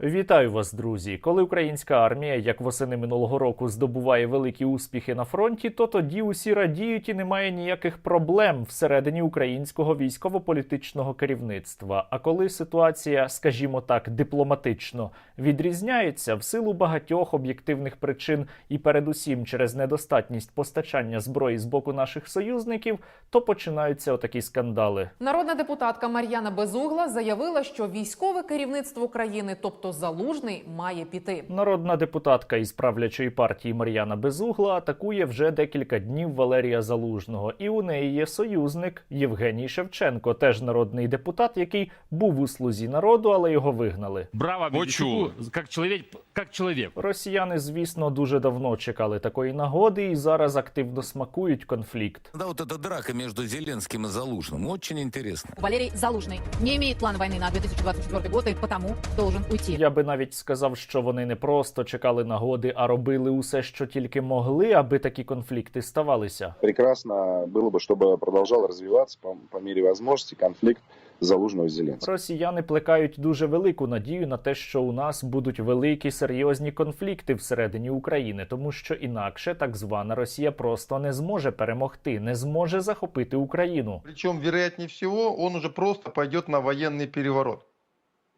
Вітаю вас, друзі! Коли українська армія, як восени минулого року, здобуває великі успіхи на фронті, то тоді усі радіють і немає ніяких проблем всередині українського військово-політичного керівництва. А коли ситуація, скажімо так, дипломатично відрізняється в силу багатьох об'єктивних причин і передусім через недостатність постачання зброї з боку наших союзників, то починаються отакі скандали. Народна депутатка Мар'яна Безугла заявила, що військове керівництво країни, тобто залужний, має піти. Народна депутатка із правлячої партії Мар'яна Безугла атакує вже декілька днів Валерія Залужного, і у неї є союзник Євгеній Шевченко, теж народний депутат, який був у слузі народу, але його вигнали. Браво Почули. Медведчуку, как человек, как человек. Росіяни, звісно, дуже давно чекали такої нагоди і зараз активно смакують конфлікт. Да, вот эта драка между Зеленским и Залужным очень интересно. Валерий Залужный не имеет плана войны на 2024 год и потому должен уйти. Я би навіть сказав, що вони не просто чекали нагоди, а робили усе, що тільки могли, аби такі конфлікти ставалися. прекрасно было бы, чтобы продолжал развиваться по, по мере возможности конфликт Залужного и Зеленского. Росіяни плекають дуже велику надію на те, що у нас будуть великі серйозні конфлікти всередині України, тому що інакше так звана Росія просто не зможе перемогти, не зможе захопити Україну. Причем, вероятнее всего, он уже просто пойдет на военный переворот.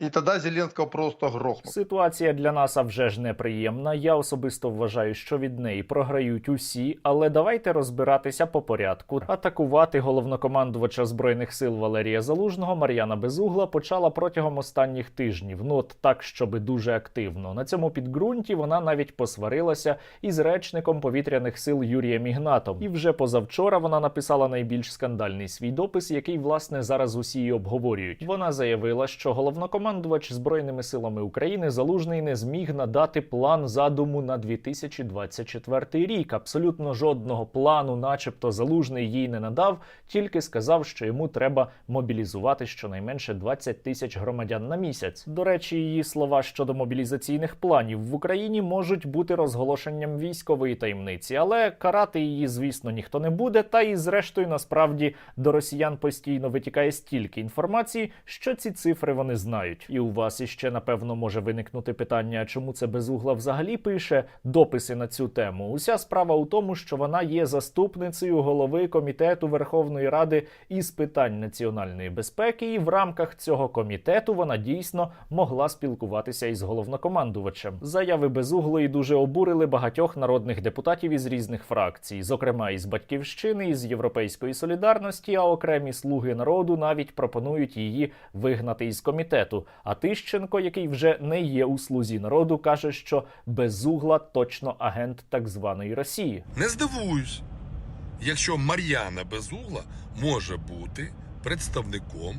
И тогда Зеленского просто грохнут. Ситуація для нас а вже ж неприємна. Я особисто вважаю, що від неї програють усі, але давайте розбиратися по порядку. Атакувати головнокомандувача збройних сил Валерія Залужного Мар'яна Безугла почала протягом останніх тижнів. Ну от так, щоби дуже активно. На цьому підґрунті вона навіть посварилася із речником повітряних сил Юрієм Ігнатом. І вже позавчора вона написала найбільш скандальний свій допис, який власне зараз усі і обговорюють. Вона заявила, що головнокомандувач збройними силами України Залужний не зміг надати план задуму на 2024 рік. Абсолютно жодного плану, начебто, залужний їй не надав, тільки сказав, що йому треба мобілізувати щонайменше 20 тисяч громадян на місяць. До речі, її слова щодо мобілізаційних планів в Україні можуть бути розголошенням військової таємниці, але карати її, звісно, ніхто не буде. Та і зрештою, насправді, до росіян постійно витікає стільки інформації, що ці цифри вони знають. І у вас іще напевно може виникнути питання, чому це безугла взагалі пише дописи на цю тему. Уся справа у тому, що вона є заступницею голови комітету Верховної Ради із питань національної безпеки, і в рамках цього комітету вона дійсно могла спілкуватися із головнокомандувачем. Заяви безуглої дуже обурили багатьох народних депутатів із різних фракцій, зокрема із батьківщини, із європейської солідарності, а окремі слуги народу навіть пропонують її вигнати із комітету. А Тищенко, який вже не є у слузі народу, каже, що безугла точно агент так званої Росії. Не здивуюсь, якщо Мар'яна Безугла може бути представником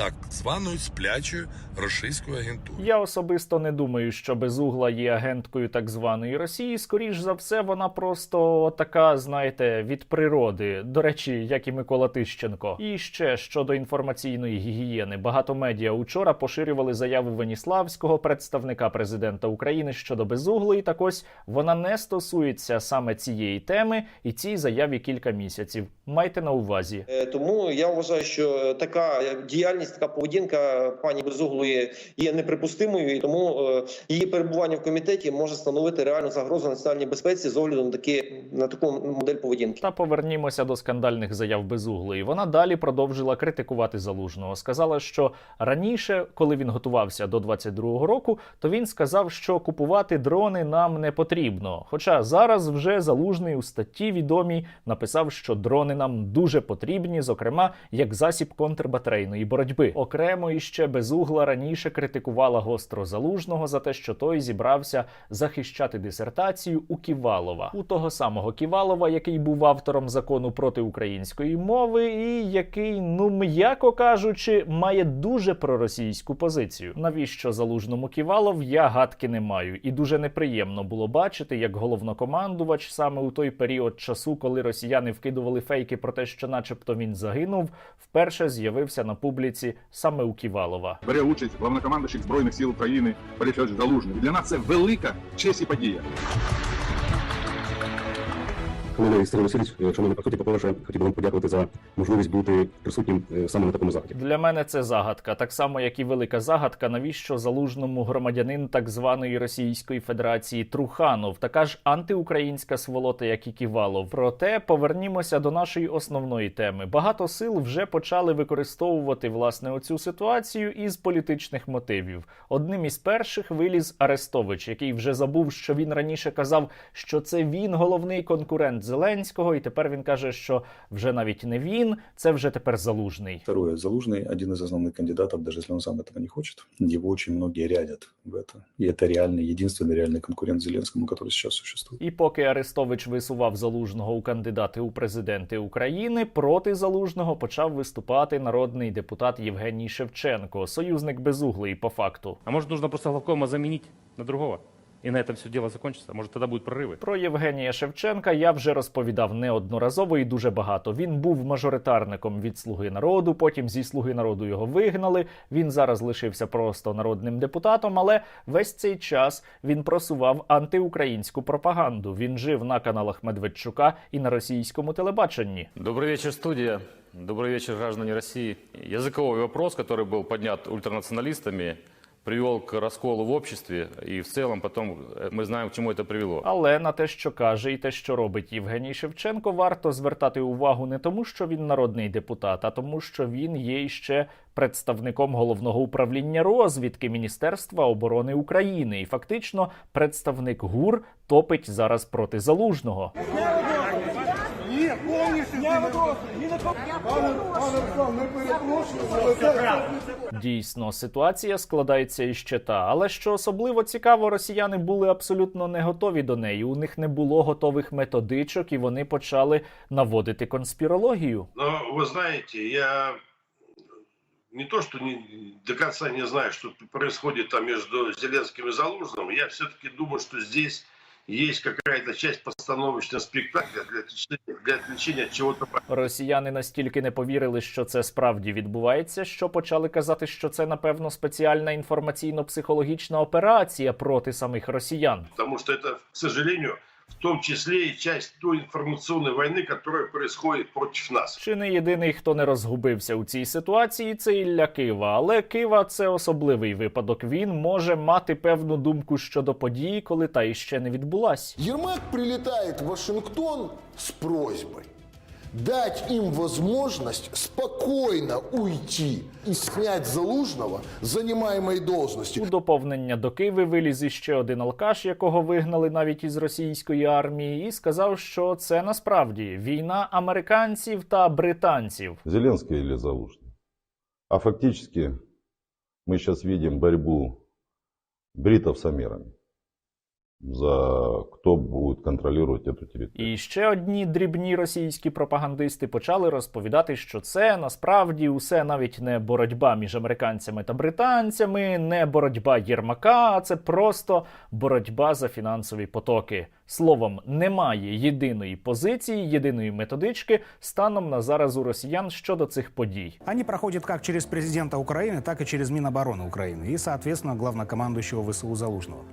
так званої сплячої російської агентури. Я особисто не думаю, що безугла є агенткою так званої Росії. Скоріш за все, вона просто така, знаєте, від природи. До речі, як і Микола Тищенко. І ще щодо інформаційної гігієни, багато медіа учора поширювали заяву Веніславського, представника президента України щодо безуглої. Так ось вона не стосується саме цієї теми, і цій заяві кілька місяців. Майте на увазі. Е, Тому я вважаю, що така діяльність, така поведінка пані Безуглої є неприпустимою, і тому е, її перебування в комітеті може становити реальну загрозу національній безпеці з огляду на такі на таку модель поведінки. Та повернімося до скандальних заяв безуглої. Вона далі продовжила критикувати залужного. Сказала, що раніше, коли він готувався до 22-го року, то він сказав, що купувати дрони нам не потрібно. Хоча зараз вже залужний у статті відомій написав, що дрони нам дуже потрібні, зокрема як засіб контрбатарейної боротьби. Окремо іще безугла раніше критикувала гостро залужного за те, що той зібрався захищати дисертацію у Ківалова, у того самого Ківалова, який був автором закону проти української мови, і який, ну м'яко кажучи, має дуже проросійську позицію. Навіщо залужному Ківалов? Я гадки не маю, і дуже неприємно було бачити, як головнокомандувач саме у той період часу, коли росіяни вкидували фейки про те, що, начебто, він загинув, вперше з'явився на публіці саме у Ківалова. бере участь главнокомандуючий Збройних сил України Борисович Залужний. Для нас це велика честь і подія. Шановний Сергій Васильович, е, шановний Пахоті Папорша, хотів би вам подякувати за можливість бути присутнім е, саме на такому заході. Для мене це загадка, так само як і велика загадка, навіщо залужному громадянин так званої Російської Федерації Труханов, така ж антиукраїнська сволота, як і Ківалов. Проте повернімося до нашої основної теми. Багато сил вже почали використовувати власне оцю ситуацію із політичних мотивів. Одним із перших виліз Арестович, який вже забув, що він раніше казав, що це він головний конкурент Зеленського, і тепер він каже, що вже навіть не він, це вже тепер залужний. Второе. Залужный один из основных кандидатов, даже если он сам этого не хочет. Его очень многие рядят в это. И это реальный, единственный реальный конкурент Зеленскому, который сейчас существует. І поки Арестович висував залужного у кандидати у президенти України, проти залужного почав виступати народний депутат Євгеній Шевченко, союзник безуглий по факту. А может нужно просто главкома заменить на другого? И на этом все дело закончится? Может тогда будут прорывы? Про Євгенія Шевченка я вже розповідав неодноразово і дуже багато. Він був мажоритарником від Слуги народу. Потім зі Слуги народу його вигнали. Він зараз лишився просто народним депутатом, але весь цей час він просував антиукраїнську пропаганду. Він жив на каналах Медведчука і на російському телебаченні. Добрый вечер, студия. Добрый вечер, граждане России. Языковой вопрос, который был поднят ультранационалистами, привел к расколу в обществе, и в целом потом э, мы знаем, к чему это привело. Але на те, що каже, і те, що робить Євгеній Шевченко, варто звертати увагу не тому, що він народний депутат, а тому, що він є ще представником головного управління розвідки Міністерства оборони України. І фактично представник ГУР топить зараз проти залужного. Дійсно, ситуація складається іще та. Але що особливо цікаво, росіяни були абсолютно не готові до неї. У них не було готових методичок, і вони почали наводити конспірологію. Но вы знаете, я не то, что не, до конца не знаю, что происходит там между Зеленским и Залужным, я все-таки думаю, что здесь есть какая-то часть постановочного спектакля для отвлечения, для отвлечения от чего-то Росіяни настільки не повірили, що це справді відбувається, що почали казати, що це напевно спеціальна інформаційно-психологічна операція проти самих росіян. Тому що це, к сожалению, в том числе и часть той информационной войны, которая происходит против нас. Чи не єдиний, хто не розгубився у цій ситуації, це Ілля Кива. Але Кива це особливий випадок. Він може мати певну думку щодо події, коли та іще не відбулась. Єрмак прилітає в Вашингтон з просьбой дать им возможность спокойно уйти и снять Залужного с занимаемой должности. У доповнення до Киви виліз іще один алкаш, якого вигнали навіть із російської армії, і сказав, що це насправді війна американців та британців. Зеленский или Залужный. А фактически мы сейчас видим борьбу бритов с амерами за кто будет контролировать эту территорию. І ще одні дрібні російські пропагандисти почали розповідати, що це насправді усе навіть не боротьба між американцями та британцями, не боротьба Єрмака, а це просто боротьба за фінансові потоки. Словом, немає єдиної позиції, єдиної методички станом на зараз у росіян щодо цих подій. Они проходят как через президента Украины, так и через Минобороны Украины и, соответственно, главнокомандующего ВСУ Залужного.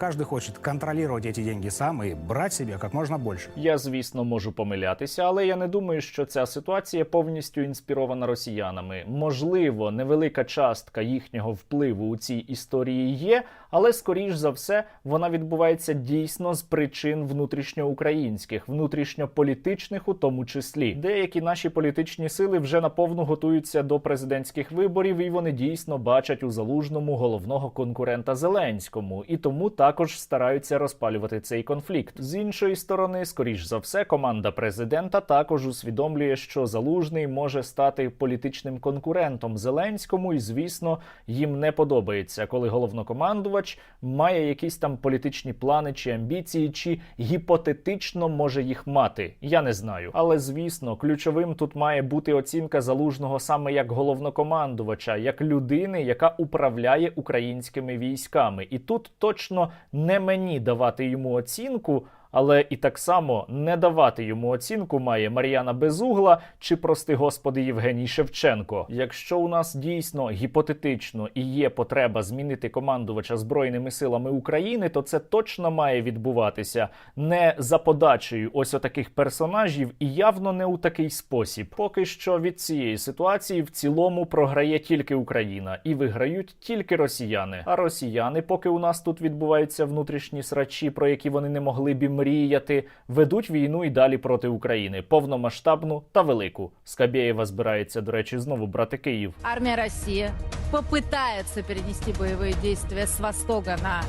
Каждый хочет контролировать эти деньги сам и брать себе как можно больше. Я, звісно, можу помилятися, але я не думаю, що ця ситуація повністю інспірована росіянами. Можливо, невелика частка їхнього впливу у цій історії є, але скоріш за все вона відбувається дійсно з причин внутрішньоукраїнських, внутрішньополітичних, у тому числі. Деякі наші політичні сили вже наповну готуються до президентських виборів, і вони дійсно бачать у залужному головного конкурента Зеленському, і тому також стараються розпалювати цей конфлікт. З іншої сторони, скоріш за все, команда президента також усвідомлює, що залужний може стати політичним конкурентом Зеленському, і звісно, їм не подобається, коли головнокомандувач має якісь там політичні плани чи амбіції, чи гіпотетично може їх мати. Я не знаю. Але звісно, ключовим тут має бути оцінка залужного саме як головнокомандувача, як людини, яка управляє українськими військами. І тут точно не мені давати йому оцінку. Але і так само не давати йому оцінку має Мар'яна Безугла чи, прости господи, Євгеній Шевченко. Якщо у нас дійсно гіпотетично і є потреба змінити командувача збройними силами України, то це точно має відбуватися не за подачею ось отаких персонажів і явно не у такий спосіб. Поки що від цієї ситуації в цілому програє тільки Україна і виграють тільки росіяни. А росіяни, поки у нас тут відбуваються внутрішні срачі, про які вони не могли б мріяти, ведуть війну і далі проти України, повномасштабну та велику. Скабєєва збирається, до речі, знову брати Київ. Армия России попытается перенести боевые действия с востока на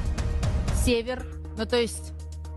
север, ну то есть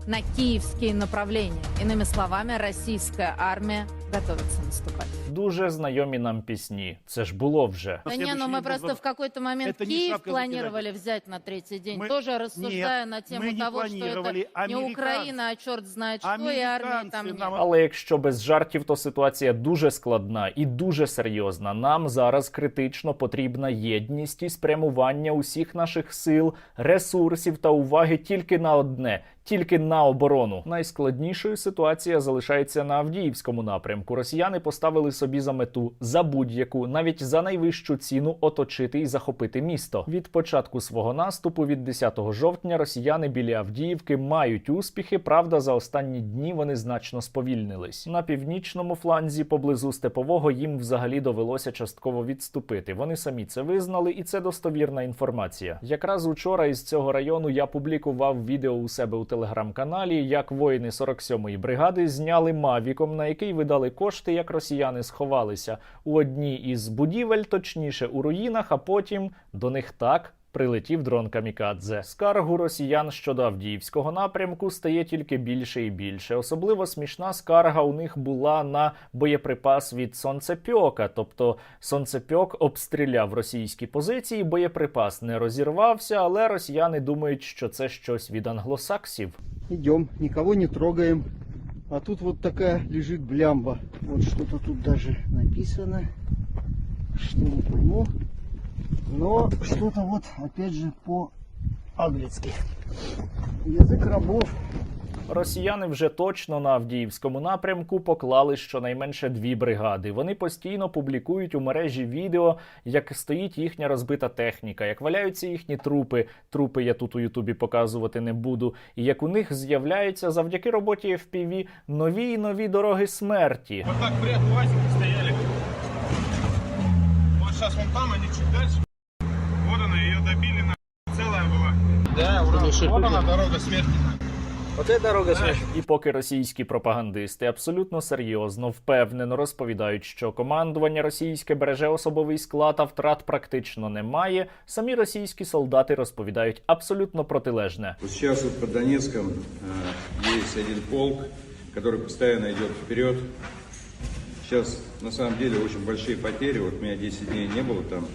на киевские направления. Иными словами, российская армия готовится наступать. Дуже знайомі нам пісні. Це ж було вже. Да не, ну мы просто в какой-то момент Это не Киев шапка планировали взять на третий день, Мы- тоже рассуждая Нет, на тему мы не того, что это планировали. не Американцы- Украина, а черт знает что, и армии там нет. Але якщо без жартів, то ситуація дуже складна і дуже серйозна. Нам зараз критично потрібна єдність і спрямування усіх наших сил, ресурсів та уваги тільки на одне. Тільки на оборону найскладнішою ситуація залишається на Авдіївському напрямку. Росіяни поставили собі за мету за будь-яку, навіть за найвищу ціну, оточити і захопити місто. Від початку свого наступу, від 10 жовтня, росіяни біля Авдіївки мають успіхи. Правда, за останні дні вони значно сповільнились. На північному фланзі поблизу степового їм взагалі довелося частково відступити. Вони самі це визнали, і це достовірна інформація. Якраз учора із цього району я публікував відео у себе у телеграм-каналі, як воїни 47-ї бригади зняли мавіком, на який видали кошти, як росіяни сховалися у одній із будівель, точніше у руїнах, а потім до них так. Прилетів дрон Камікадзе. Скаргу росіян щодо Авдіївського напрямку стає тільки більше і більше. Особливо смішна скарга у них була на боєприпас від сонцепьока. Тобто сонцепьок обстріляв російські позиції, боєприпас не розірвався, але росіяни думають, що це щось від англосаксів. Идем, никого не трогаем. А тут вот такая лежит блямба. Вот что-то тут даже написано. Что не пойму. Но что-то вот, опять же, по-английски. Язык рабов. Росіяни вже точно на Авдіївському напрямку поклали щонайменше дві бригади. Вони постійно публікують у мережі відео, як стоїть їхня розбита техніка, як валяються їхні трупи. Трупи я тут у Ютубі показувати не буду. І як у них з'являються завдяки роботі FPV нові й нові дороги смерті. Вот так в ряд УАЗики стояли. Вот сейчас вон там, они чуть дальше. Вот она, ее добили, на целая была. Да, вот она дорога смерти. Вот это дорога смерти. І поки російські пропагандисти абсолютно серйозно впевнено розповідають, що командування російське береже особовий склад, а втрат практично немає. Самі російські солдати розповідають абсолютно протилежне. Вот сейчас вот под Донецком э, есть один полк, который постоянно идет вперед. Сейчас на самом деле очень большие потери. Вот у меня 10 дней не было там.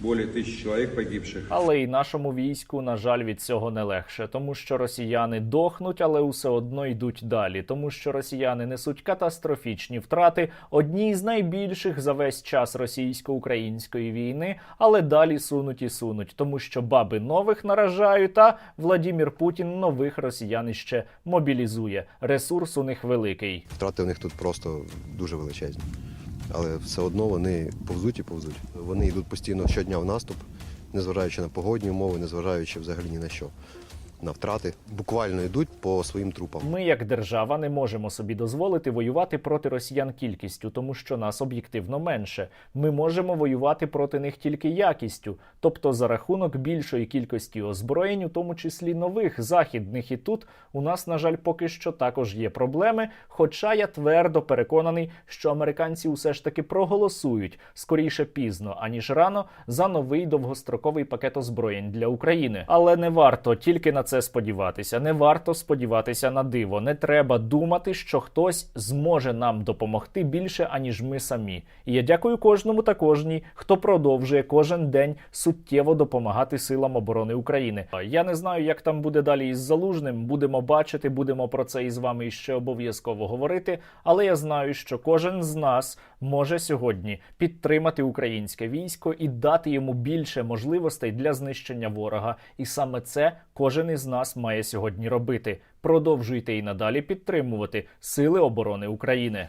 Более тысячи человек погибших. Але і нашому війську, на жаль, від цього не легше, тому що росіяни дохнуть, але усе одно йдуть далі, тому що росіяни несуть катастрофічні втрати, одні з найбільших за весь час російсько-української війни, але далі сунуть і сунуть, тому що баби нових наражають, а Владімір Путін нових росіян іще мобілізує. Ресурс у них великий. Втрати в них тут просто дуже величезні. Але все одно вони повзуть і повзуть. Вони йдуть постійно щодня в наступ, незважаючи на погодні умови, незважаючи взагалі ні на що. На втрати буквально йдуть по своїм трупам. Ми, як держава, не можемо собі дозволити воювати проти росіян кількістю, тому що нас об'єктивно менше. Ми можемо воювати проти них тільки якістю, тобто за рахунок більшої кількості озброєнь, у тому числі нових західних. І тут у нас, на жаль, поки що також є проблеми. Хоча я твердо переконаний, що американці усе ж таки проголосують скоріше пізно, аніж рано, за новий довгостроковий пакет озброєнь для України. Але не варто тільки на це сподіватися. Не варто сподіватися на диво. Не треба думати, що хтось зможе нам допомогти більше, аніж ми самі. І я дякую кожному та кожній, хто продовжує кожен день суттєво допомагати силам оборони України. Я не знаю, як там буде далі із залужним. Будемо бачити, будемо про це із вами ще обов'язково говорити. Але я знаю, що кожен з нас може сьогодні підтримати українське військо і дати йому більше можливостей для знищення ворога. І саме це кожен із нас має сьогодні робити. Продовжуйте і надалі підтримувати Сили оборони України.